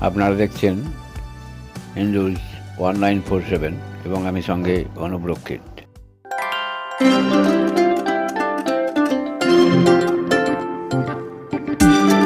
আপনারা দেখছেন হিন্দুজ ওয়ান নাইন ফোর সেভেন এবং আমি সঙ্গে অনুপ্রক্ষিত thank you